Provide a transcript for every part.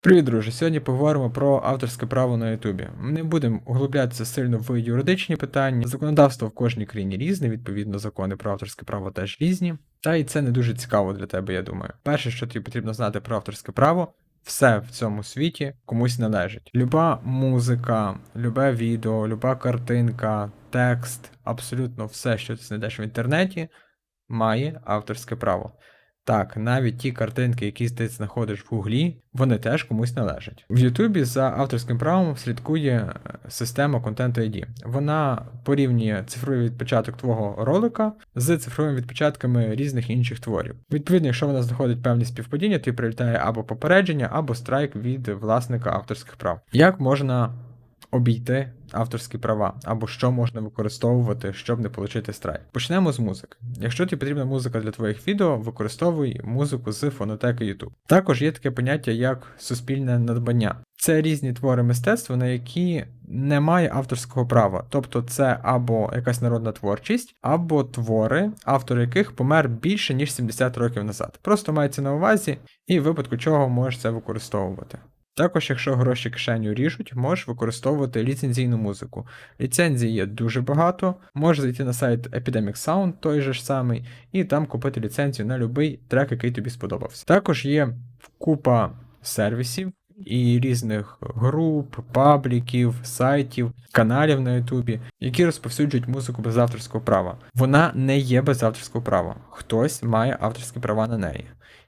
Привіт, друже! Сьогодні поговоримо про авторське право на Ютубі. Не будемо углублятися сильно в юридичні питання. Законодавство в кожній країні різне, відповідно, закони про авторське право теж різні. Та і це не дуже цікаво для тебе, я думаю. Перше, що тобі потрібно знати про авторське право, все в цьому світі комусь належить. Люба музика, любе відео, люба картинка, текст, абсолютно все, що ти знайдеш в інтернеті, має авторське право. Так, навіть ті картинки, які ти знаходиш в Гуглі, вони теж комусь належать. В Ютубі за авторським правом слідкує е, система Content ID. Вона порівнює цифровий відпечаток твого ролика з цифровими відпечатками різних інших творів. Відповідно, якщо вона знаходить певні співпадіння, то прилітає або попередження, або страйк від власника авторських прав. Як можна обійти авторські права, або що можна використовувати, щоб не отримати страйк. Почнемо з музики. Якщо тобі потрібна музика для твоїх відео, використовуй музику з фонотеки YouTube. Також є таке поняття як суспільне надбання. Це різні твори мистецтва, на які немає авторського права, тобто це або якась народна творчість, або твори, автор яких помер більше ніж 70 років назад. Просто мається на увазі, і в випадку чого можеш це використовувати. Також, якщо гроші кишеню ріжуть, можеш використовувати ліцензійну музику. Ліцензій є дуже багато, можеш зайти на сайт Epidemic Sound, той же ж самий, і там купити ліцензію на будь-який трек, який тобі сподобався. Також є купа сервісів і різних груп, пабліків, сайтів, каналів на Ютубі, які розповсюджують музику без авторського права. Вона не є без авторського права. Хтось має авторські права на неї.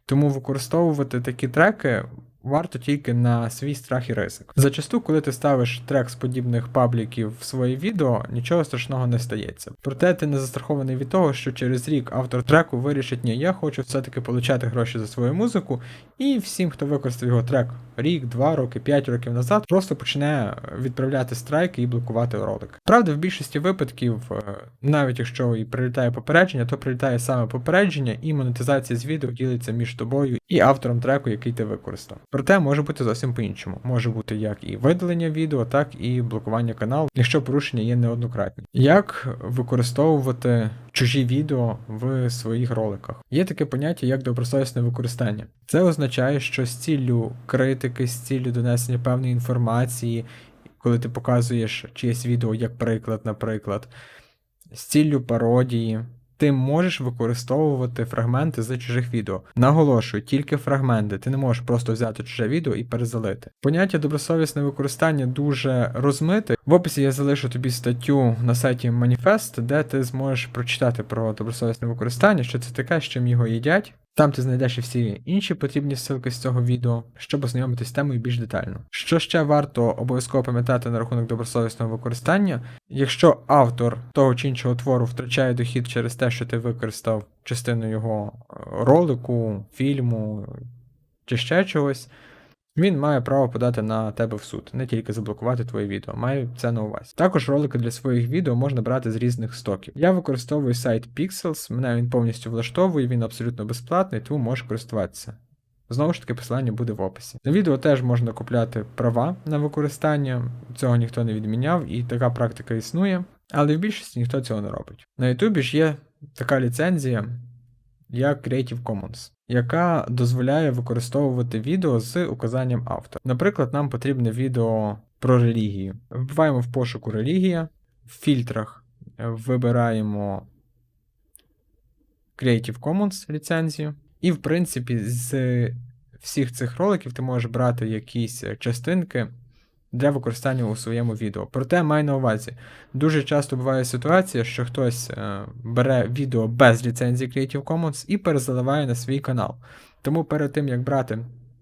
Тому використовувати такі треки варто тільки на свій страх і ризик. Зачасту, коли ти ставиш трек з подібних пабліків в своє відео, нічого страшного не стається. Проте ти не застрахований від того, що через рік автор треку вирішить, ні, я хочу все-таки получати гроші за свою музику, і всім, хто використав його трек рік, два роки, п'ять років назад, просто почне відправляти страйки і блокувати ролик. Правда, в більшості випадків, е, навіть якщо і прилітає попередження, то прилітає саме попередження, і монетизація з відео ділиться між тобою і автором треку, який ти використав. Проте може бути зовсім по-іншому. Може бути як і видалення відео, так і блокування каналу, якщо порушення є неоднократні. Як використовувати чужі відео в своїх роликах? Є таке поняття як добросовісне використання. Це означає, що з ціллю критики, з ціллю донесення певної інформації, коли ти показуєш чиєсь відео як приклад, наприклад, з ціллю пародії ти можеш використовувати фрагменти з чужих відео. Наголошую, тільки фрагменти, ти не можеш просто взяти чуже відео і перезалити. Поняття добросовісне використання дуже розмите. В описі я залишу тобі статтю на сайті Маніфест, де ти зможеш прочитати про добросовісне використання, що це таке, з чим його їдять. Там ти знайдеш і всі інші потрібні ссылки з цього відео, щоб ознайомитись з темою більш детально. Що ще варто обов'язково пам'ятати на рахунок добросовісного використання, якщо автор того чи іншого твору втрачає дохід через те, що ти використав частину його е, ролику, фільму чи ще чогось, він має право подати на тебе в суд, не тільки заблокувати твоє відео, маю це на увазі. Також ролики для своїх відео можна брати з різних стоків. Я використовую сайт Pixels, мене він повністю влаштовує, він абсолютно безплатний, тому можеш користуватися. Знову ж таки, посилання буде в описі. На відео теж можна купляти права на використання, цього ніхто не відміняв, і така практика існує, але в більшості ніхто цього не робить. На Ютубі ж є така ліцензія, як Creative Commons яка дозволяє використовувати відео з указанням автора. Наприклад, нам потрібне відео про релігію. Вбиваємо в пошуку релігія, в фільтрах вибираємо Creative Commons ліцензію, і, в принципі, з всіх цих роликів ти можеш брати якісь частинки для використання у своєму відео. Проте май на увазі, дуже часто буває ситуація, що хтось е, бере відео без ліцензії Creative Commons і перезаливає на свій канал. Тому перед тим, як брати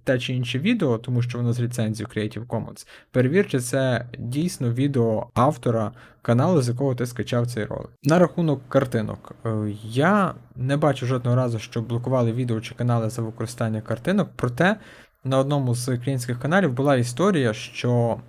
те чи інше відео, тому що воно з ліцензією Creative Commons, перевір, чи це дійсно відео автора каналу, з якого ти скачав цей ролик. На рахунок картинок. Е, я не бачу жодного разу, що блокували відео чи канали за використання картинок, проте на одному з українських каналів була історія, що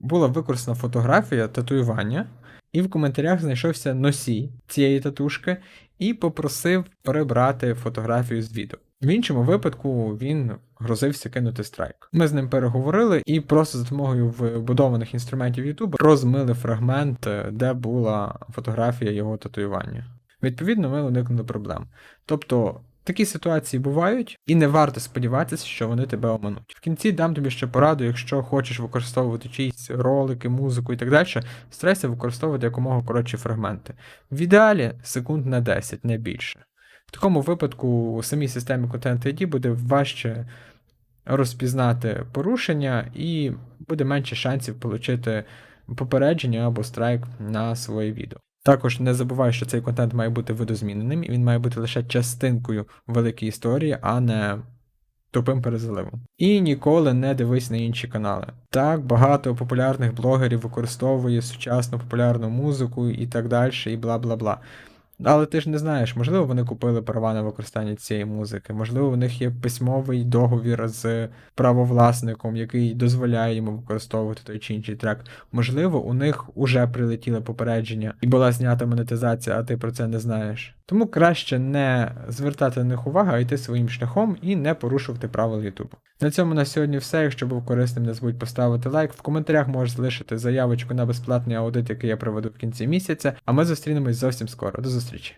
була використана фотографія татуювання, і в коментарях знайшовся носій цієї татушки і попросив перебрати фотографію з відео. В іншому випадку він грозився кинути страйк. Ми з ним переговорили і просто за допомогою вбудованих інструментів YouTube розмили фрагмент, де була фотографія його татуювання. Відповідно, ми уникнули проблем. Тобто Такі ситуації бувають, і не варто сподіватися, що вони тебе омануть. В кінці дам тобі ще пораду, якщо хочеш використовувати чиїсь ролики, музику і так далі, старайся використовувати якомога коротші фрагменти. В ідеалі секунд на 10, не більше. В такому випадку у самій системі Content ID буде важче розпізнати порушення і буде менше шансів отримати попередження або страйк на своє відео. Також не забувай, що цей контент має бути видозміненим, і він має бути лише частинкою великої історії, а не тупим перезаливом. І ніколи не дивись на інші канали. Так, багато популярних блогерів використовує сучасну популярну музику і так далі, і бла бла бла. Але ти ж не знаєш, можливо, вони купили права на використання цієї музики, можливо, у них є письмовий договір з правовласником, який дозволяє йому використовувати той чи інший трек. Можливо, у них уже прилетіло попередження і була знята монетизація, а ти про це не знаєш. Тому краще не звертати на них увагу, а йти своїм шляхом і не порушувати правил Ютубу. На цьому на сьогодні все. Якщо був корисним, не забудь поставити лайк. В коментарях можеш залишити заявочку на безплатний аудит, який я проведу в кінці місяця. А ми зустрінемось зовсім скоро. До зустрічі!